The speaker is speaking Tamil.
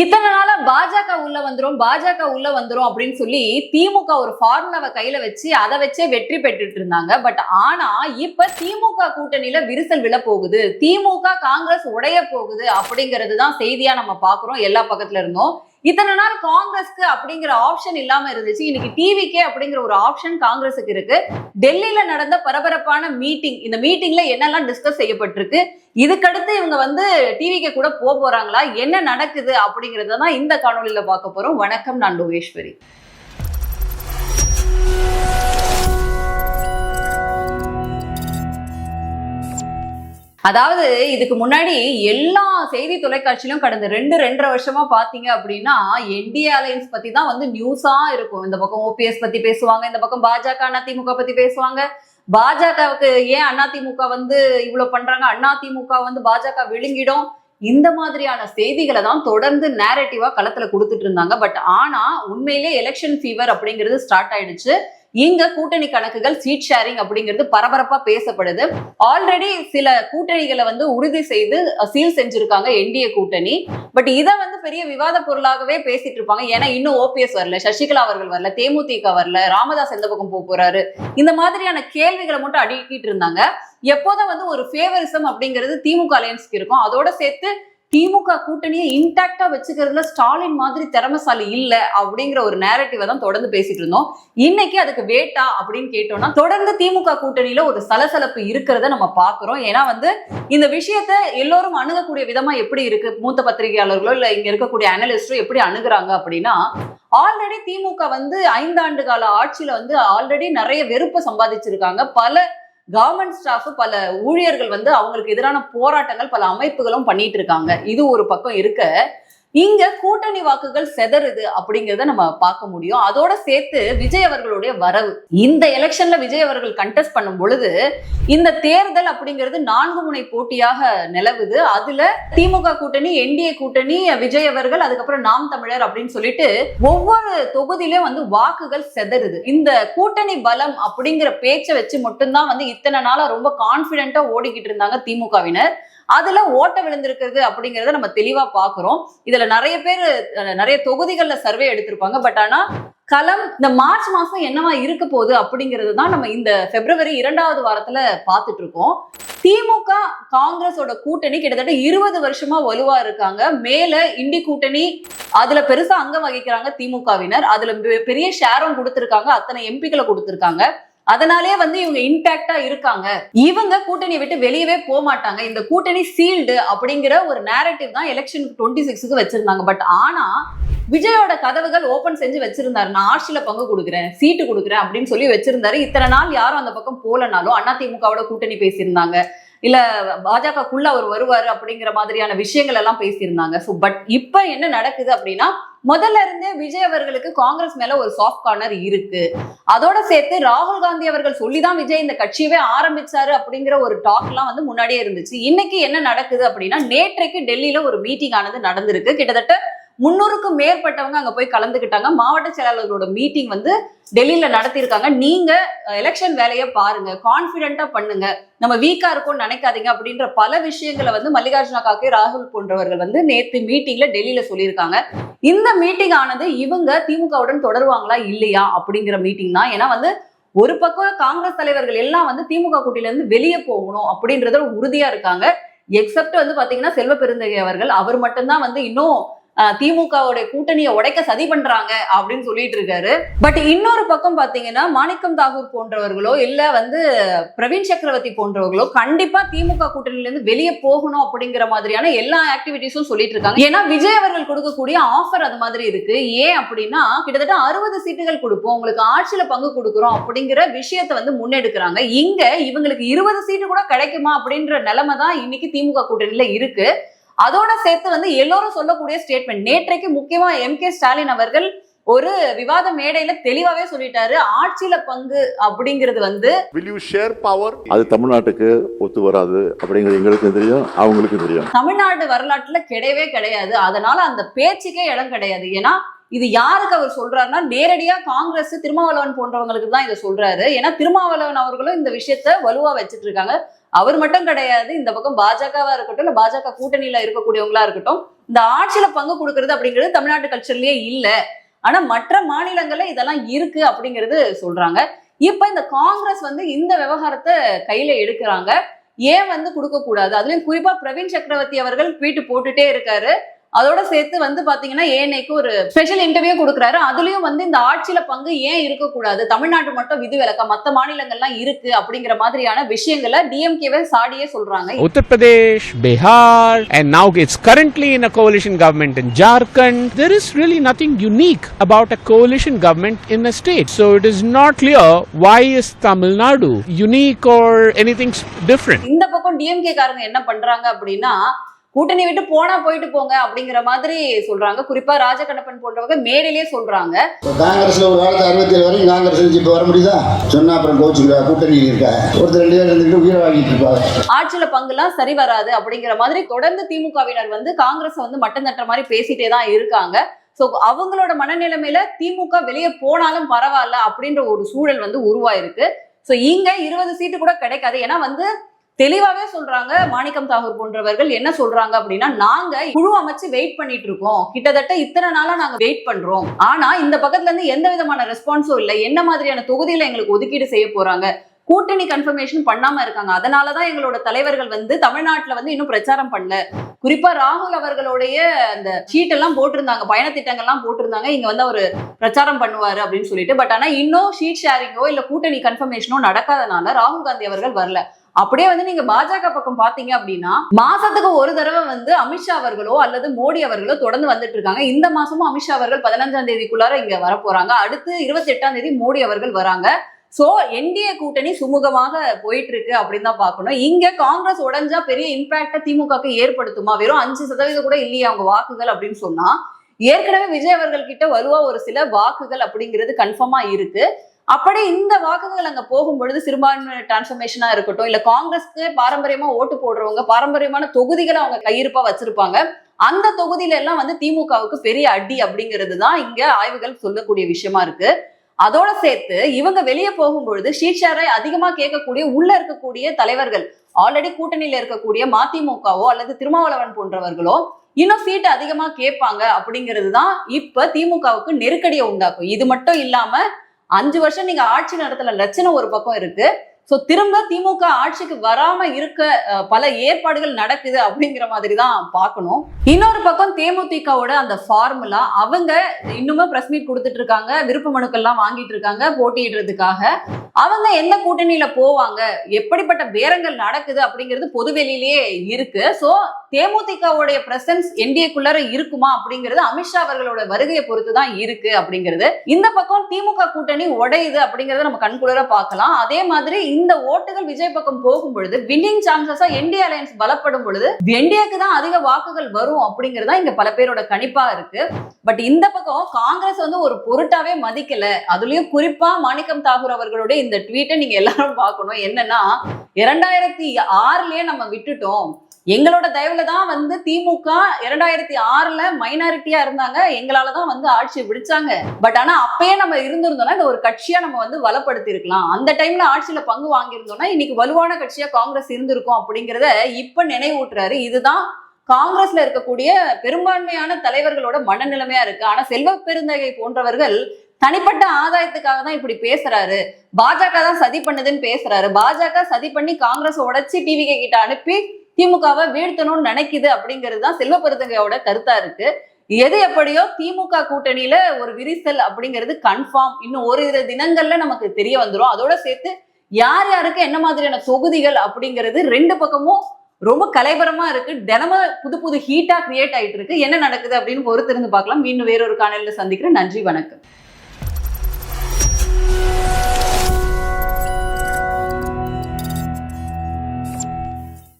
இத்தனை நாளா பாஜக உள்ள வந்துரும் பாஜக உள்ள வந்துரும் அப்படின்னு சொல்லி திமுக ஒரு ஃபார்முலாவை கையில வச்சு அதை வச்சே வெற்றி பெற்றுட்டு இருந்தாங்க. பட் ஆனா இப்ப திமுக கூட்டணியில விரிசல் விழ போகுது. திமுக காங்கிரஸ் உடைய போகுது அப்படிங்கிறது தான் செய்தியா நம்ம பாக்குறோம். எல்லா பக்கத்துல இருந்தோம் இத்தனை நாள் காங்கிரஸ்க்கு அப்படிங்கிற ஆப்ஷன் இல்லாம இருந்துச்சு. இன்னைக்கு டிவிக்கே அப்படிங்கிற ஒரு ஆப்ஷன் காங்கிரஸுக்கு இருக்கு. டெல்லியில நடந்த பரபரப்பான மீட்டிங் இந்த மீட்டிங்ல என்னெல்லாம் டிஸ்கஸ் செய்யப்பட்டிருக்கு? இதுக்கடுத்து இவங்க வந்து டிவிக்கு கூட போக போறாங்களா? என்ன நடக்குது அப்படிங்கறத தான் இந்த காணொலியில பார்க்க போறோம். வணக்கம் நான் லோகேஸ்வரி. அதாவது இதுக்கு முன்னாடி எல்லா செய்தி தொலைக்காட்சியிலும் கடந்த ரெண்டு ரெண்டரை வருஷமா பாத்தீங்க அப்படின்னா என்டிஏ அலையன்ஸ் பத்தி தான் வந்து நியூஸா இருக்கும். இந்த பக்கம் ஓபிஎஸ் பத்தி பேசுவாங்க இந்த பக்கம் பாஜக அதிமுக பத்தி பேசுவாங்க. பாஜகவுக்கு ஏன் அதிமுக வந்து இவ்வளவு பண்றாங்க? அதிமுக வந்து பாஜக விழுங்கிடும். இந்த மாதிரியான செய்திகளை தான் தொடர்ந்து நேரட்டிவா களத்துல கொடுத்துட்டு இருந்தாங்க. பட் ஆனா உண்மையிலே எலெக்ஷன் ஃபீவர் அப்படிங்கிறது ஸ்டார்ட் ஆயிடுச்சு. இங்க கூட்டணி கணக்குகள் சீட் ஷேரிங் அப்படிங்கிறது பரபரப்பா பேசப்படுது. ஆல்ரெடி சில கூட்டணிகளை வந்து உறுதி செய்து சீல் செஞ்சிருக்காங்க என்டிஏ கூட்டணி. பட் இதை வந்து பெரிய விவாத பொருளாகவே பேசிட்டு இருப்பாங்க. ஏன்னா இன்னும் ஓபிஎஸ் வரல சசிகலா அவர்கள் வரல தேமுதிக வரல ராமதாஸ் எந்த பக்கம் போக போறாரு? இந்த மாதிரியான கேள்விகளை மட்டும் அடிக்கிட்டு இருந்தாங்க. எப்போதும் வந்து ஒரு ஃபேவரிசம் அப்படிங்கிறது திமுக அலையன்ஸ்க்கு இருக்கும். அதோட சேர்த்து திமுக கூட்டணியை இன்டாக்டா வச்சுக்கிறதுல ஸ்டாலின் மாதிரி திறமசாலி இல்ல அப்படிங்கிற ஒரு நேரட்டிவை தான் தொடர்ந்து பேசிட்டு இருந்தோம். இன்னைக்கு அதுக்கு வேட்டா அப்படின்னு கேட்டோம்னா தொடர்ந்து திமுக கூட்டணியில ஒரு சலசலப்பு இருக்கிறத நம்ம பாக்குறோம் ஏன்னா வந்து இந்த விஷயத்த எல்லோரும் அணுகக்கூடிய விதமா எப்படி இருக்கு? மூத்த பத்திரிகையாளர்களோ இல்ல இங்க இருக்கக்கூடிய அனலிஸ்டோ எப்படி அணுகுறாங்க அப்படின்னா ஆல்ரெடி திமுக வந்து ஐந்தாண்டு கால ஆட்சியில வந்து ஆல்ரெடி நிறைய வெறுப்பை சம்பாதிச்சிருக்காங்க. பல கவர்மெண்ட் ஸ்டாஃப் பல ஊழியர்கள் வந்து அவங்களுக்கு எதிரான போராட்டங்கள் பல அமைப்புகளும் பண்ணிட்டு இருக்காங்க. இது ஒரு பக்கம் இருக்க. இங்க கூட்டணி வாக்குகள் செதறுது அப்படிங்கிறத நம்ம பார்க்க முடியும். அதோட சேர்த்து விஜய் அவர்களுடைய வரவு. இந்த எலெக்ஷன்ல விஜய் அவர்கள் கண்டெஸ்ட் பண்ணும் பொழுது இந்த தேர்தல் அப்படிங்கிறது நான்கு முனை போட்டியாக நிலவுது. அதுல திமுக கூட்டணி என்டிஏ கூட்டணி விஜய் அவர்கள் அதுக்கப்புறம் நாம் தமிழர் அப்படின்னு சொல்லிட்டு ஒவ்வொரு தொகுதியிலும் வந்து வாக்குகள் செதறுது. இந்த கூட்டணி பலம் அப்படிங்கிற பேச்சை வச்சு மட்டும்தான் வந்து இத்தனை நாளா ரொம்ப கான்பிடென்ட்டா ஓடிக்கிட்டு இருந்தாங்க திமுகவினர். அதுல ஓட்ட விழுந்திருக்கிறது அப்படிங்கறத நம்ம தெளிவா பாக்குறோம். இதுல நிறைய பேர் நிறைய தொகுதிகள்ல சர்வே எடுத்திருப்பாங்க. பட் ஆனா களம் இந்த மார்ச் மாசம் என்னவா இருக்க போகுது அப்படிங்கிறது தான் நம்ம இந்த பிப்ரவரி இரண்டாவது வாரத்துல பார்த்துட்டு இருக்கோம். திமுக காங்கிரஸோட கூட்டணி கிட்டத்தட்ட இருபது வருஷமா வலுவா இருக்காங்க. மேல இண்டி கூட்டணி அதுல பெருசா அங்கம் வகிக்கிறாங்க திமுகவினர். அதுல பெ- பெரிய ஷேரும் கொடுத்திருக்காங்க. அத்தனை எம்பிக்களை கொடுத்திருக்காங்க. அதனாலே வந்து இவங்க இன்டாக்டா இருக்காங்க. இவங்க கூட்டணி விட்டு வெளியவே போக மாட்டாங்க இந்த கூட்டணி சீல்டு அப்படிங்கிற ஒரு நேரட்டிவ் தான் எலெக்ஷனுக்கு டுவெண்ட்டி சிக்ஸுக்கு வச்சிருந்தாங்க. பட் ஆனா விஜயோட கதவுகள் ஓபன் செஞ்சு வச்சிருந்தாரு. நான் ஆட்சியில பங்கு கொடுக்குறேன் சீட்டு கொடுக்குறேன் அப்படின்னு சொல்லி வச்சிருந்தாரு. இத்தனை நாள் யாரும் அந்த பக்கம் போலனாலும் அதிமுகவோட கூட்டணி பேசியிருந்தாங்க. இல்ல பாஜகக்குள்ள அவர் வருவாரு அப்படிங்கிற மாதிரியான விஷயங்கள் எல்லாம் பேசியிருந்தாங்க. ஸோ பட் இப்ப என்ன நடக்குது அப்படின்னா முதல்ல இருந்தே விஜய் அவர்களுக்கு காங்கிரஸ் மேல ஒரு சாஃப்ட் கார்னர் இருக்கு. அதோட சேர்த்து ராகுல் காந்தி அவர்கள் சொல்லிதான் விஜய் இந்த கட்சியவே ஆரம்பிச்சாரு அப்படிங்கிற ஒரு டாக் எல்லாம் வந்து முன்னாடியே இருந்துச்சு. இன்னைக்கு என்ன நடக்குது அப்படின்னா நேற்றைக்கு டெல்லியில ஒரு மீட்டிங் ஆனது நடந்திருக்கு. கிட்டத்தட்ட முன்னூறுக்கும் மேற்பட்டவங்க அங்க போய் கலந்துக்கிட்டாங்க. மாவட்ட செயலாளர்களோட மீட்டிங் வந்து டெல்லியில நடத்தியிருக்காங்க. நீங்க எலெக்ஷன் வேலையை பாருங்க. கான்பிடண்டா பண்ணுங்க. நம்ம வீக்கா இருக்கோம்னு நினைக்காதீங்க அப்படின்ற பல விஷயங்களை வந்து மல்லிகார்ஜுன காக்கே ராகுல் போன்றவர்கள் வந்து நேத்து மீட்டிங்ல டெல்லியில சொல்லியிருக்காங்க. இந்த மீட்டிங் ஆனது இவங்க திமுகவுடன் தொடருவாங்களா இல்லையா அப்படிங்கிற மீட்டிங் தான். ஏன்னா வந்து ஒரு பக்கம் காங்கிரஸ் தலைவர்கள் எல்லாம் வந்து திமுக கூட்டில இருந்து வெளியே போகணும் அப்படின்றத உறுதியா இருக்காங்க. எக்ஸப்ட் வந்து பாத்தீங்கன்னா செல்வ பெருந்தகை அவர்கள். அவர் மட்டும்தான் வந்து இன்னும் திமுகவுடைய கூட்டணியை உடைக்க சதி பண்றாங்க அப்படின்னு சொல்லிட்டு இருக்காரு. பட் இன்னொரு பக்கம் பாத்தீங்கன்னா மாணிக்கம் தாகூர் போன்றவர்களோ இல்ல வந்து பிரவீன் சக்கரவர்த்தி போன்றவர்களோ கண்டிப்பா திமுக கூட்டணியில இருந்து வெளியே போகணும் அப்படிங்கிற மாதிரியான எல்லா ஆக்டிவிட்டிஸும் சொல்லிட்டு இருக்காங்க. ஏன்னா விஜய் அவர்கள் கொடுக்கக்கூடிய ஆஃபர் அது மாதிரி இருக்கு. ஏன் அப்படின்னா கிட்டத்தட்ட அறுபது சீட்டுகள் கொடுப்போம். உங்களுக்கு ஆட்சியில பங்கு கொடுக்குறோம் அப்படிங்கிற விஷயத்தை வந்து முன்னெடுக்கிறாங்க. இங்க இவங்களுக்கு இருபது சீட்டு கூட கிடைக்குமா அப்படின்ற நிலைமை தான் இன்னைக்கு திமுக கூட்டணியில இருக்கு. அதோட சேர்த்து வந்து எல்லோரும் சொல்லக்கூடிய ஸ்டேட்மெண்ட் நேற்றைக்கு முக்கியமா எம் கே ஸ்டாலின் அவர்கள் ஒரு விவாத மேடையில தெளிவாவே சொல்லிட்டாரு. ஆட்சியில பங்கு அப்படிங்கிறது வந்து Will you share power? அது தமிழ்நாட்டுக்கு ஒத்து வராது அப்படிங்கிறது எங்களுக்கும் தெரியும் அவங்களுக்கும் தெரியும். தமிழ்நாடு வரலாற்றுல கிடையவே கிடையாது. அதனால அந்த பேச்சுக்கே இடம் கிடையாது. ஏன்னா இது யாருக்கு அவர் சொல்றாருன்னா நேரடியா காங்கிரஸ் திருமாவளவன் போன்றவங்களுக்கு தான் இதை சொல்றாரு. ஏன்னா திருமாவளவன் அவர்களும் இந்த விஷயத்த வலுவா வச்சிட்டு இருக்காங்க. அவர் மட்டும் கிடையாது இந்த பக்கம் பாஜகவா இருக்கட்டும் இல்ல பாஜக கூட்டணியில இருக்கக்கூடியவங்களா இருக்கட்டும் இந்த ஆட்சியில பங்கு கொடுக்கறது அப்படிங்கிறது தமிழ்நாட்டு கல்ச்சர்லயே இல்ல. ஆனா மற்ற மாநிலங்கள்ல இதெல்லாம் இருக்கு அப்படிங்கிறது சொல்றாங்க. இப்ப இந்த காங்கிரஸ் வந்து இந்த விவகாரத்தை கையில எடுக்கிறாங்க. ஏன் வந்து கொடுக்க கூடாது அதுலயும் குறிப்பா பிரவீன் சக்கரவர்த்தி அவர்கள் ட்வீட் போட்டுட்டே இருக்காரு. அதோட சேர்த்து வந்து பாத்தீங்கன்னா ஏனைக்கு ஒரு ஸ்பெஷல் இன்டர்வியூ கொடுக்குறாரு அதுலயும் வந்து இந்த ஆட்சியில பங்கு ஏன் இருக்கக்கூடாது தமிழ்நாட்டு மட்டும் விதிவிலக்கா மத்த மாநிலங்கள்லாம் இருக்கு அப்படிங்கிற மாதிரியான விஷயங்களை டிஎம்கேவே சாடியே சொல்றாங்க Bihar, and now it's currently in a coalition government in Jharkhand. There is really nothing unique about a coalition government in a state. So it is not clear why is Tamil Nadu unique or anything s- different. இந்த பக்கம் டிஎம்கே காரங்க என்ன பண்றாங்க அப்படின்னா கூட்டணி விட்டு போனா போயிட்டு போங்க அப்படிங்கிற மாதிரி சொல்றாங்க. குறிப்பா ராஜகண்ணப்பன் போன்றவங்க மேடையிலே சொல்றாங்க. காங்கிரஸ்ல ஒரு காலத்து அறுபத்தேழு வரைக்கும் காங்கிரஸ் இப்போ வர முடியுதா? சொன்னா அப்புறம் கோச்சுக்கா கூட்டணி இருக்கா? ஒருத்தர் ரெண்டு பேர் இருந்துட்டு உயிரை வாங்கிட்டு இருப்பாங்க. ஆட்சியில பங்குலாம் சரி வராது அப்படிங்கிற மாதிரி தொடர்ந்து திமுகவினர் வந்து காங்கிரஸ் வந்து மட்டம் தட்டுற மாதிரி பேசிட்டே தான் இருக்காங்க. சோ அவங்களோட மனநிலைமையில திமுக வெளியே போனாலும் பரவாயில்ல அப்படின்ற ஒரு சூழல் வந்து உருவாயிருக்கு. சோ இங்க இருபது சீட்டு கூட கிடைக்காது. ஏன்னா வந்து தெளிவாவே சொல்றாங்க மாணிக்கம் தாகூர் போன்றவர்கள் என்ன சொல்றாங்க அப்படின்னா நாங்க குழு அமைச்சு வெயிட் பண்ணிட்டு இருக்கோம். கிட்டத்தட்ட இத்தனை நாளா நாங்க வெயிட் பண்றோம். ஆனா இந்த பக்கத்துல இருந்து எந்த விதமான ரெஸ்பான்ஸும் இல்லை. என்ன மாதிரியான தொகுதியில எங்களுக்கு ஒதுக்கீடு செய்ய போறாங்க? கூட்டணி கன்ஃபர்மேஷன் பண்ணாம இருக்காங்க. அதனாலதான் எங்களோட தலைவர்கள் வந்து தமிழ்நாட்டுல வந்து இன்னும் பிரச்சாரம் பண்ணல. குறிப்பா ராகுல் அவர்களுடைய அந்த ஷீட் எல்லாம் போட்டிருந்தாங்க. பயண திட்டங்கள்லாம் போட்டிருந்தாங்க. இங்க வந்து அவர் பிரச்சாரம் பண்ணுவாரு அப்படின்னு சொல்லிட்டு. பட் ஆனா இன்னும் ஷீட் ஷேரிங்கோ இல்ல கூட்டணி கன்ஃபர்மேஷனோ நடக்காதனால ராகுல் காந்தி அவர்கள் வரல. அப்படியே வந்து நீங்க பாஜக பக்கம் பாத்தீங்க அப்படின்னா மாசத்துக்கு ஒரு தடவை வந்து அமித்ஷா அவர்களோ அல்லது மோடி அவர்களோ தொடர்ந்து வந்துட்டு இருக்காங்க. இந்த மாசமும் அமித்ஷா அவர்கள் பதினஞ்சாம் தேதிக்குள்ளார இங்க வர போறாங்க அடுத்து இருபத்தி எட்டாம் தேதி மோடி அவர்கள் வராங்க. சோ என்டிஏ கூட்டணி சுமூகமாக போயிட்டு இருக்கு அப்படின்னு தான் பார்க்கணும். இங்க காங்கிரஸ் உடஞ்சா பெரிய இம்பாக்ட திமுகக்கு ஏற்படுத்துமா? வெறும் அஞ்சு சதவீதம் கூட இல்லையா அவங்க வாக்குகள் அப்படின்னு சொன்னா. ஏற்கனவே விஜய் அவர்கள் கிட்ட வலுவா ஒரு சில வாக்குகள் அப்படிங்கிறது கன்ஃபார்மா இருக்கு. அப்படி இந்த வாக்குகள் அங்க போகும்பொழுது சிறுபான்மை டிரான்ஸ்பர்மேஷனா இருக்கட்டும் இல்ல காங்கிரஸ்க்கு பாரம்பரியமா ஓட்டு போடுறவங்க பாரம்பரியமான தொகுதிகளை அவங்க கையிருப்பா வச்சிருப்பாங்க. அந்த தொகுதியில எல்லாம் வந்து திமுகவுக்கு பெரிய அடி அப்படிங்கிறது தான் இங்க ஆய்வுகள் சொல்லக்கூடிய விஷயமா இருக்கு. அதோட சேர்த்து இவங்க வெளியே போகும்பொழுது ஷீட்ஷாரை அதிகமா கேட்கக்கூடிய உள்ள இருக்கக்கூடிய தலைவர்கள் ஆல்ரெடி கூட்டணியில இருக்கக்கூடிய மதிமுகவோ அல்லது திருமாவளவன் போன்றவர்களோ இன்னும் சீட்டு அதிகமா கேட்பாங்க அப்படிங்கிறது தான் இப்ப திமுகவுக்கு நெருக்கடியை உண்டாக்கும். இது மட்டும் இல்லாம அஞ்சு வருஷம் நீங்க ஆட்சி நடத்தல லட்சணம் ஒரு பக்கம் இருக்கு. ஸோ திரும்ப திமுக ஆட்சிக்கு வராம இருக்க பல ஏற்பாடுகள் நடக்குது அப்படிங்கிற மாதிரி தான் பார்க்கணும். இன்னொரு பக்கம் தேமுதிகவோட அந்த ஃபார்முலா அவங்க இன்னுமே பிரஸ் மீட் கொடுத்துட்டு இருக்காங்க விருப்ப மனுக்கள்லாம் வாங்கிட்டு இருக்காங்க போட்டியிடுறதுக்காக. அவங்க எந்த கூட்டணியில போவாங்க எப்படிப்பட்ட பேரங்கள் நடக்குது அப்படிங்கிறது பொதுவெளியிலேயே இருக்கு. ஸோ தேமுதிகவுடைய பிரசன்ஸ் என்டிஏக்குள்ளார இருக்குமா அப்படிங்கிறது அமித்ஷா அவர்களோட வருகையை பொறுத்து தான் இருக்கு அப்படிங்கிறது. இந்த பக்கம் திமுக கூட்டணி உடையுது அப்படிங்கறத நம்ம கண்குளிர பார்க்கலாம். அதே மாதிரி இந்த ஓட்டுகள் விஜய் பக்கம் போகும் பொழுது வின்னிங் சான்சஸா என்டிஏ அலையன்ஸ் பலப்படும் பொழுது என்டிஏக்கு தான் அதிக வாக்குகள் வரும் அப்படிங்கறதா இங்க பல பேரோட கணிப்பா இருக்கு. பட் இந்த பக்கம் காங்கிரஸ் வந்து ஒரு பொருட்டாவே மதிக்கல. அதுலயும் குறிப்பா மாணிக்கம் தாகூர் அவர்களுடைய இந்த ட்வீட்டை நீங்க எல்லாரும் பார்க்கணும். என்னன்னா இரண்டாயிரத்தி ஆறுலயே நம்ம விட்டுட்டோம். எங்களோட தயவுல தான் வந்து திமுக இரண்டாயிரத்தி ஆறுல மைனாரிட்டியா இருந்தாங்க. எங்களால தான் வந்து ஆட்சியை பிடிச்சாங்க பட் ஆனா அப்பயே நம்ம இருந்திருந்தோம்னா இந்த ஒரு கட்சியா நம்ம வந்து வளப்படுத்தி இருக்கலாம் அந்த டைம்ல ஆட்சியில பங்கு வாங்கியிருந்தோம்னா இன்னைக்கு வலுவான கட்சியா காங்கிரஸ் இருந்திருக்கும் அப்படிங்கிறத இப்ப நினைவூட்டுறாரு. இதுதான் காங்கிரஸ்ல இருக்கக்கூடிய பெரும்பான்மையான தலைவர்களோட மனநிலைமையா இருக்கு. ஆனா செல்வ பெருந்தகை போன்றவர்கள் தனிப்பட்ட ஆதாயத்துக்காக தான் இப்படி பேசுறாரு. பாஜக தான் சதி பண்ணுதுன்னு பேசுறாரு. பாஜக சதி பண்ணி காங்கிரஸ் உடைச்சி டிவிகே கிட்ட அனுப்பி திமுகவை வீழ்த்தணும்னு நினைக்குது அப்படிங்கிறது தான் செல்வ கருத்தா இருக்கு. எது எப்படியோ திமுக கூட்டணியில ஒரு விரிசல் அப்படிங்கிறது கன்ஃபார்ம் இன்னும் ஓரிரு தினங்கள்ல நமக்கு தெரிய வந்துடும் அதோட சேர்த்து யார் யாருக்கு என்ன மாதிரியான தொகுதிகள் அப்படிங்கிறது ரெண்டு பக்கமும் ரொம்ப கலைபரமா இருக்கு. தினமும் புது புது ஹீட்டா கிரியேட் ஆயிட்டு இருக்கு. என்ன நடக்குது அப்படின்னு பொறுத்திருந்து பார்க்கலாம். மீண்டும் வேறொரு காணொலியில சந்திக்கிறேன். நன்றி வணக்கம்.